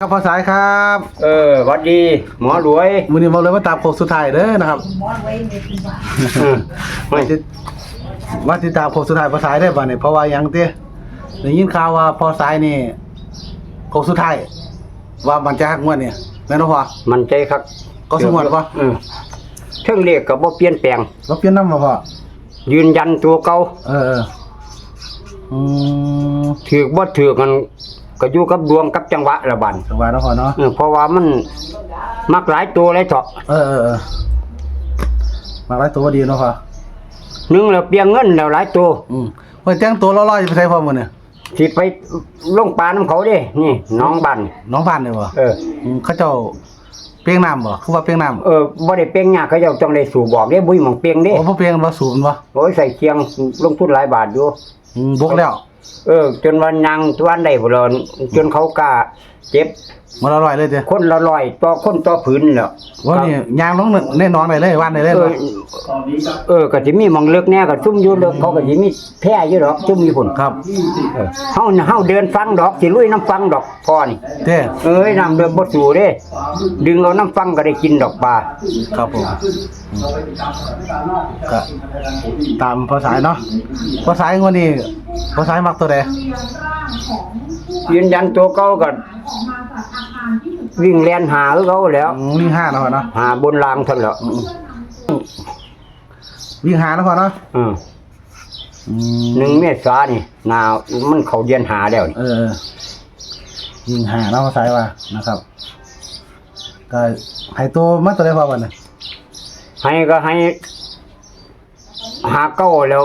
ครับพ่อสายครับเออหวัดดี หมอรวยมือนี้มาเลยมาตามโค้งสุดท้ายเด้อนะครับเออไม่ว่าติดว่าติดตามโค้งสุดท้ายพ่อสายได้ป่ะเนี่ยเพราะว่ายังเต้ได้ยินข่าวว่าพ่อสายนี่โค้งสุดท้ายว่ามันจะหักงวดเนี่ยแม่นบ่พ่อมันใจครับก็สมมุติว่าเออเครื่องเลขกับบ่เปลี่ยนแปลง เราเปลี่ยนนำบ่พ่อยืนยันตัวเก่าเออเอออืมถือบ่ถือกัน ก็อยู่กับดวงกับจังหวะละบันจังหวะเนาะพ่อเนาะเออเพราะว่ามันมักหลายตัวเลยเถาะเออเออเออมาหลายตัวดีเนาะพ่อหนึงแล้วเปลียงเงินแล้วหลายตัวอืมเพิ่นแต่งตัวลอยๆจะไปใส่พ่อมื้อเนี่ยสิไปลงปลาน้ำเขาเด้นี่น้องบันน้องบ้านนี่บ่เออ อืมเขาเจ้าเปียงน้ำบ่คือว่าเปียงน้ำเออบ่ได้เปลียงยากเขาเจ้าต้องได้สู่บอกเด้บุ้ยหมองเปลียงเด้โอ้บ่เปียงบ่สูงบ่โอ้ยใส่เคียงลงทุนหลายบาทอยู่อืมบกแล้ว เออ จนวันยังวันได้บ่รอนจนเขากล้า เจ็บ มันอร่อยเลยเด้คนละร้อยต่อคนต่อผืนแหล้วว่านี่ยางลงแน่นอนได้เลยวันได้เลยเออเออก็สิมีหมองเลิกแน่ก็ซุ่มอยู่เลิกเขาก็สิมีแพร่อยู่ดอกซุ่มอยู่พุ่นครับเออเฮาเฮาเดินฟังดอกสิลุยน้ำฟังดอกพอนี่เด้เอ้ยน้ำเดินบ่สู่เด้ ดึงเอาน้ำฟังก็ได้กินดอกปลาครับผมอืมก็ตามภาษาเนาะภาษางวดนี้ภาษามักตัวใดยืนยันตัวเก่าก็ วิ่งแล่นหาคือเขาแล้ว อืมวิ่งห้าเนาะพ่อเนาะหาบนรางเท่านั้นแหล้ววิ่งหาเนาะพ่อเนาะอืมอืมหนึ่งเมษานี่หนาวมันเขาเดือนหาแล้วนี่เออเออวิ่งหาเนาะภาษาว่านะครับก็ให้ตัวมาตัวใดพ่อบัดนี้ให้ก็ให้ หาเก้าแล้ว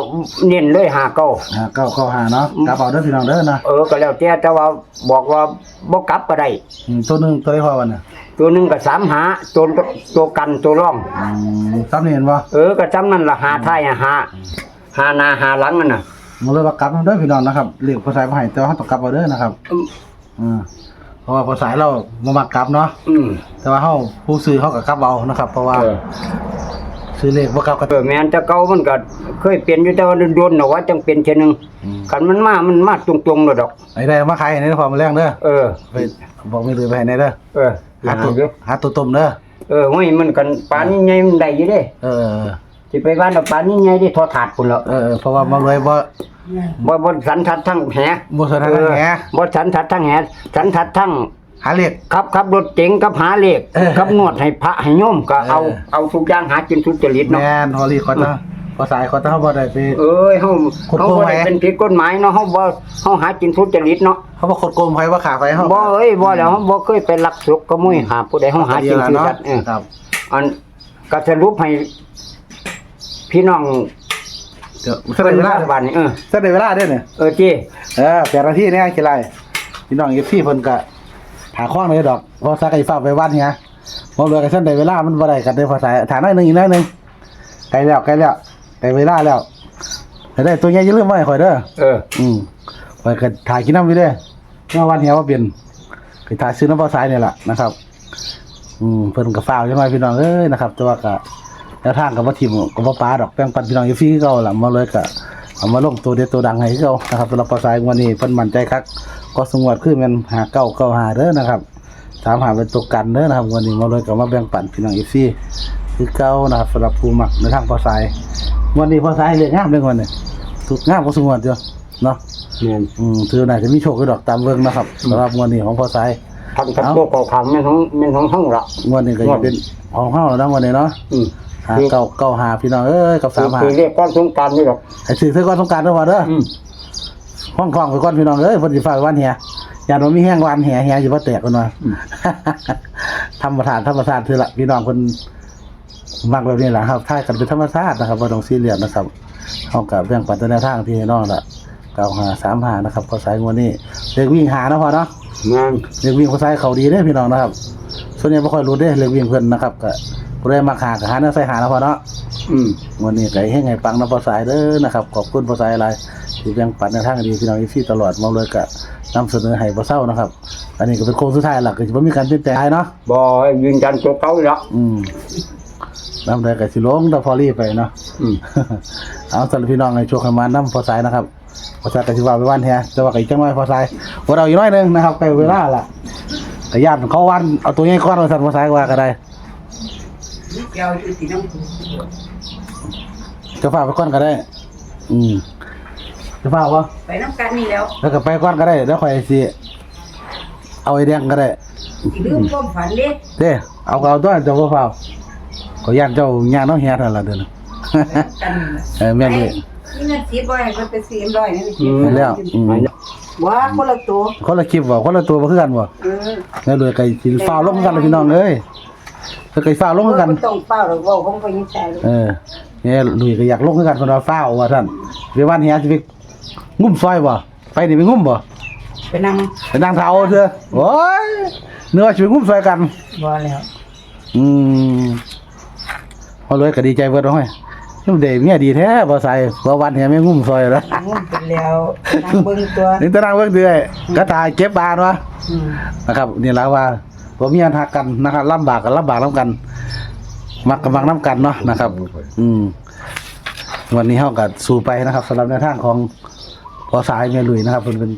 เน้นเลยหาเก้าหาเก้าเก้าหาเนาะกระเป๋าเด้อพี่น้องเด้อนะเออก็แล้วแต่แต่ว่าบอกว่าบ่กลับก็ได้อืมตัวหนึงตัวใดพ่อบัดนี้ตัวหนึงก็สามหาตัวตัวกันตัวร่อง อืมซ้ำนี่เห็นบ่เออก็จำนั่นล่ะหาท้ายอะหาหาหน้าหาหลังนั่นน่ะมันเลยว่ากลับมาเด้อพี่น้องนะครับเรียกภาษาบ่ให้แต่ว่าเราต้องกลับมาเด้อนะครับอืมอืมเพราะว่าภาษาเราบ่มักกลับเนาะ อืม แต่ว่าเฮาผู้ซื้อเฮาก็กลับเอานะครับ เพราะว่าเออ ซื้อเลขบ่กลับก็เออแม่นแต่เก่ามันก็เคยเปลี่ยนอยู่แต่ว่าโดนๆน่ะว่าจังเป็นเช่นนึงอืมคันมันมา มันมาตรงๆเลยดอกไอ้ได้มาขายให้ในพอมาแรงเด้อเออไปบอกไม่ลืมไปให้ในเด้อเออหาหาตัวอยู่หาตัวต้มเด้อเออไม่มันกันปานนี้ใหญ่มันได้อยู่เด้เออเออสิไปบ้านเอาปานนี้ใหญ่ได้ทอถาดพุ่นแล้วเออเออเพราะว่ามาเลยบ่บ่บ่สันทัดทั้งแหบ่สนทนาแหบ่สันทัดทั้งแหสันทัดทั้ง หาเลขขับขับรถเก๋งกับหาเลขเออกับงวดให้พระให้โยมก็เอาเออ เอาทุกอย่างหากินทุจริตเนาะแม่นฮอลลี่ขอตาภาษาขอตาเฮาบ่ได้ไป เอ้ยเฮาคนเฮาโกงบ่ได้ไหมเป็นผิดกฎหมายเนาะเฮาบ่เฮาหากินทุจริตเนาะเขาบ่กดโกงไผว่าขาไผเฮาบ่เอ้ยบ่แล้วเฮาบ่เคยไปลักสุกขโมยหาผู้ใดเฮาหากินซื่อสัตย์เออ ครับอันก็สรุปให้พี่น้องเดี๋ยวแสดงเวลาบ้านนี่เออแสดงเวลาเด้อเนี่ยเออจีเออแปดนาทีเนี่ยกี่ไรพี่น้องเอฟซีเพิ่นก็หาข้องเลยดอกเพราะซักไอ้ฟ้าไปวัดเฮียมองเรือกันเส้นใดเวลามันบ่ได้กันได้ภาษาฐานน้อยหนึงอีกน้อยหนึงใกล้แล้วใกล้แล้วใกล้เวลาแล้วแต่ได้ตัวใหญ่อย่าลืมไว้ให้ข่อยเด้อเอออืมข่อยก็ถ่ายกินน้ำอยู่เด้อเมื่อวันเฮียว่าเปลี่ยนไปถ่ายซื้อน้ำปลาสายนี่แหละนะครับ อืมเพิ่นก็ฟ้าวจังไงพี่น้องเอ้ยนะครับแต่ว่าก็แนวทางกับว่าทีมกับว่าป้าดอกแป้งปันพี่น้องอยู่ฟรีคือเก่าล่ะมาเลยก็เอามาลงตัวเด็ดตัวดังให้คือเก่านะครับสำหรับปลาสายวันนี้เพิ่นมั่นใจคัก ก็สงวดขึ้นมันหาเก้าเก้าหาเด้อนะครับถามหาเป็นตัวกันเด้อนะครับวันนี้มาเลยก็มาแบ่งปันพี่น้องอีฟรีคือเก่านะครับสำหรับผู้มักในทางปลาสายวันนี้ปลาสายเลือกงามเด้อวันนี้ถูกงามก็สงวดอยู่เนาะแม่นอืมถือไหนจะมีโชคก็ดอกตามเบิ่งนะครับสำหรับวันนี้ของปลาสายทำกับพวกเก่าขังแม่นของแม่นของเฮาละงวดนี้ก็จะเป็นของเฮาแล้วนะวันนี้เนาะอืมหาเก้าเก้าหาพี่น้องเอ้ยกับสามหาคือเรียกก้อนสงกรารนี่หรอกไอ้สื่อซื้อก้อนสงกรารด้วยว่าเด้ออืม ห้องคลองไปก้อนพี่น้องเอ้ยเพิ่นสิฝากไว้วันเหียอย่าโดนมีแห้งวันเหียเหียอยู่บ่แตกกันว่าธรรมทานธรรมชาติคือละพี่น้องเพิ่นมักแบบนี้แหละครับท่ายกันเป็นธรรมชาตินะครับบ่ต้องซีเรียสนะครับเฮากับเรื่องปัจจัยทางที่ให้น้องละเก้าหาสามหานะครับพอสายงวดนี้เด็กวิ่งหาเนาะพอเนาะแม่นเรียกวิ่งเขาใส่เขาดีเด้อพี่น้องนะครับ ส่วนใหญ่ไม่ค่อยรู้เด้อเรียกวิ่งเพิ่นนะครับก็ผู้ใดมาหาก็หาเนื้อใส่หาแล้วพอเนาะอืมวันนี้ก็ให้ไงปังน้ำพอสายเด้อนะครับขอบคุณพอสายอะไร ที่แบ่งปันในทางดีพี่น้องอีฟี่ตลอดมาเลยก็นำเสนอให้บ่เศร้านะครับ อันนี้ก็เป็นโค้งสุดท้ายหลักก็จะไม่มีการเปลี่ยนแปลงเนาะบ่ยืนยันตัวเก่าอีกแล้วอืมน้ำใดก็สิลงแต่พอรีไปเนาะอืมเอาสำหรับพี่น้องในช่วงประมาณน้ำพอสายนะครับพอสายก็สิว่าไปวันแฮะแต่ว่าก็อีกจังน้อยพอสายพวกเราอีกน้อยหนึงนะครับใกล้เวลาละกระยานเขาวันเอาตัวใหญ่ก้อนมาสั่นภาษาว่าก็ได้นี่เจ้าอยู่ที่น้ำพุจะฝากไปก้อนก็ได้ อืม จะฝากวะไปน้ำกันนี่แล้วแล้วก็ไปก้อนก็ได้แล้วค่อยสิเอาไอ้แดงก็ได้ลืมความฝันเด้เด้เอาก็เอาตัวเจ้าบ่เฝ้าขอยย่านเจ้าย่านน้องเฮียนั่นล่ะเด้อนะกันนี่ล่ะเออแม่นเลยนี่เงินสีบ่อยก็เป็นสีร้อยนี่อืมเห็นแล้วอืมว่าคนละตัวคนละคลิปบ่คนละตัวบ่คือกันบ่เออแล้วเลยไก่สิฟ้าวลงกันเลยพี่น้องเอ้ยเพิ่นไก่ฟ้าวลงกัน บ่ต้องเป้าหรอกเว้าของไปยังใจลูกเออเนี่ยลุยก็อยากลงคือกันเพิ่นว่าฟ้าวว่าท่านไปวันเฮียสิไป งุ้มซอยบ่ไปนี่ไปงุ้มบ่ไปนั่งไปนั่งเท้าเถอะโอ้ยเนื้อช่วยงุ้มซอยกันบ่แล้วอืมพอรวยก็ดีใจเบิดเฮ้ยนุ่มเดเมียดีแท้บ่ใส่บ่วันเฮียไม่งุ้มซอยแล้วงุ่มไปแล้วนั่งเบิ่งตัวนี่ตะนางเบิ่งเดือยก็ตายเก็บบานวะอืมนะครับนี่แล้วว่าบ่มีอันหักกันนะครับลำบากกันลำบากนํกัน มักกันมักนํกันเนาะนะครับ อืมวันนี้เฮาก็สู่ไปนะครับสำหรับแนวทางของ พอสายแม่ลุยนะครับเพิ่นเป็น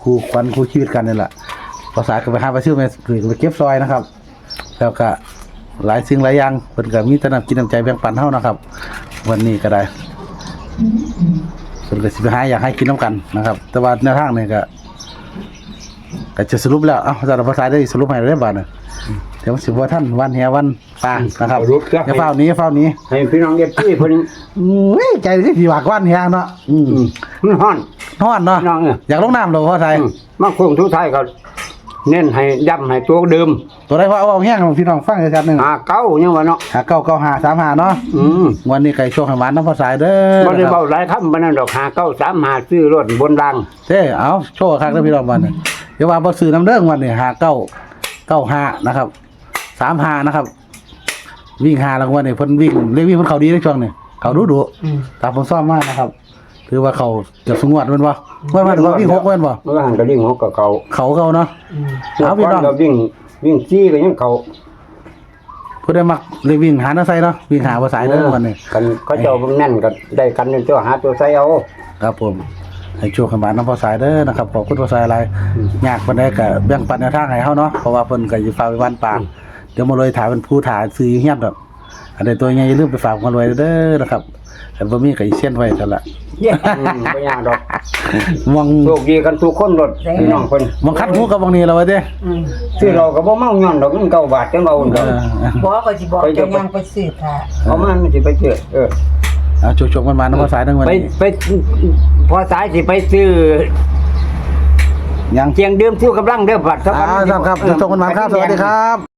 ครูควันครูชีวิตกันนี่แหละพอสายก็ไปหาไปซื้อแม่ลุยก็ไปเก็บซอยนะครับ แล้วก็หลายสิ่งหลายอย่างเพิ่นก็มีแต่น้ำกินน้ำใจแบ่งปันเฮานะครับ วันนี้ก็ได้เพิ่นก็สิไปหาอยากให้กินน้ำกันนะครับ แต่ว่าแนวทางนี่ก็ก็จะสรุปแล้วเอ้าอาจารย์ภาษาได้สรุปให้ได้บ่น่ะเดี๋ยวมันสิบ่ทันวันแหวันปลานะครับสรุปจ้ะอย่าเฝ้าหนี้อย่าเฝ้าหนี้ให้พี่น้องเอฟซีเพิ่นอืมใจที่ผีหวากวันแหเนาะอืมอืมมันฮ้อน นอนเนาะน้องเอ้ยอยากลงน้ำเหรอพ่อไทยอืมมาโค้งทุกท้ายก็เน้นให้ย้ำให้ตัวเดิมตัวได้พ่อเอาแห้งของพี่น้องฟังชัดๆหนึงหาเก้ายังว่าเนาะหาเก้าเก้าหาสามหาเนาะอืมวันนี้ไก่โชคให้หวานน้ำพ่อสายเด้อบ่ได้นะคเบารับหลายคำบ่นั่นดอกหาเก้าสามหาซื้อรถบนรางเด้เอาโชคคักเด้อพี่น้องวันนี้เดี๋ยวว่าบ่ซื้อน้ำเด้งวันนี้หาเก้าเก้าหานะครับสามหานะครับ วิ่งหารางวัลนี่เพิ่นวิ่งเรียกวิ่งเพิ่นเขาดีในช่วงนี้เขาดูดูอืม ตามผมซ่อมมากนะครับ ถือว่าเขาเกือบสงวดแม่นบ่เมื่อวานถือว่าวิ่งหกแม่นบ่เมื่อหันก็วิ่งหกกับเขาเขาเขาเนาะอืมเอาพี่น้อง ก็วิ่งวิ่งจี้ก็ยังเขาผู้ได้มักเลยวิ่งหาหน้าไซเนาะวิ่งหาภาษาเด้อวันนี้กันเขาเจ้าเบิ่งแน่นก็ได้กันในตัวหาตัวใส่เอา ครับผมให้โชคให้หมาน้ำภาษาเด้อนะครับขอบคุณภาษาอะไรยากปานใดก็แบ่งปันแนวทางให้เฮาเนาะเพราะว่าเพิ่นก็สิฝากไว้วันปางเดี๋ยวมาเลยถ่ายเป็นผู้ถ่ายซื้ออยู่เฮียนดอก อันใดตัวใหญ่อย่าลืมไปฝากมาไว้เด้อนะครับแต่บ่มีก็สิเซ็นไว้ซั่นละอืมบ่ยากดอกมองโชคดีกันทุกคนรถพี่น้องคนมองคัดหูกับบางนี้แล้วว่าเด้อืมซื้อเราก็บ่เมาย้อนดอกเงินเก้าบาทจังเอาเอดอกอบอกก็สิบอกไปเดี๋ยวจะยังไปสืบค่ะเอามามันสิไปเจอเออเอาโชคๆมันมาน้ำภาษาทั้งวันไปนี้ไปพอสายสิไปซื้อยังเจียงดื่มชูกำลังเด้อบัดสักอ่าวันครับครับโชคๆมันมาครับสวัสดีครับ